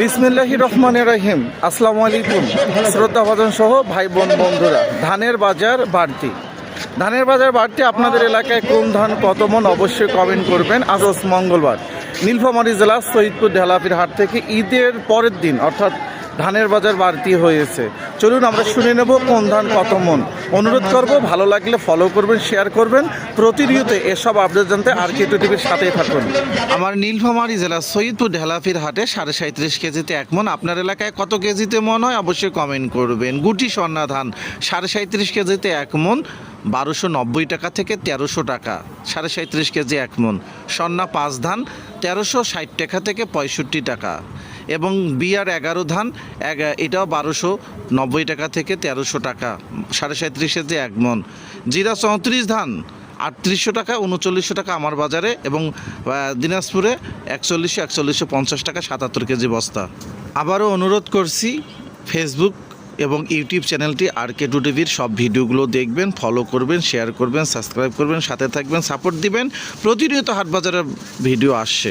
বিসমিল্লাহি রহমান রাহিম। আসসালামু আলাইকুম। শ্রদ্ধা ভাজন সহ ভাই বোন বন্ধুরা, ধানের বাজার বাড়তি। ধানের বাজার বাড়তি আপনাদের এলাকায় কোন ধান কত মন অবশ্যই কমেন্ট করবেন। আজ মঙ্গলবার। নীলফামারী জেলা সৈয়দপুর ঢেলাপির হাট থেকে ঈদের পরের দিন, অর্থাৎ ধানের বাজার বাড়তি হয়েছে। চলুন আমরা শুনে নেব কোন ধান কত মন। অনুরোধ করব, ভালো লাগলে ফলো করবেন শেয়ার করবেন। প্রতিনিয়ত এসব আপডেট জানতে আর কে টিভির সাথেই থাকুন। আমার নীলফামারী জেলা সৈয়দপুর ঢেলাফির হাটে সাড়ে সাঁত্রিশ কেজিতে এক মন। আপনার এলাকায় কত কেজিতে মন হয় অবশ্যই কমেন্ট করবেন। গুটি স্বর্ণা ধান সাড়ে সাঁত্রিশ কেজিতে এক মন। বারোশো নব্বই টাকা থেকে তেরোশো টাকা, সাড়ে সাঁত্রিশ কেজি এক মন। স্বর্ণা পাঁচ ধান তেরোশো ষাট টাকা থেকে পঁয়ষট্টি টাকা। এবং বিআর এগারো ধান এটাও বারোশো নব্বই টাকা থেকে তেরোশো টাকা, সাড়ে সাঁত্রিশ কেজি এক মন। জিরা চৌত্রিশ ধান, আটত্রিশশো টাকা, উনচল্লিশশো টাকা আমার বাজারে এবং দিনাজপুরে একচল্লিশশো একচল্লিশশো পঞ্চাশ টাকা, সাতাত্তর কেজি বস্তা। আবারও অনুরোধ করছি ফেসবুক এবং ইউটিউব চ্যানেলটি আর কে টু টিভির সব ভিডিওগুলো দেখবেন ফলো করবেন শেয়ার করবেন সাবস্ক্রাইব করবেন, সাথে থাকবেন সাপোর্ট দিবেন। প্রতিনিয়ত হাট বাজারের ভিডিও আসছে।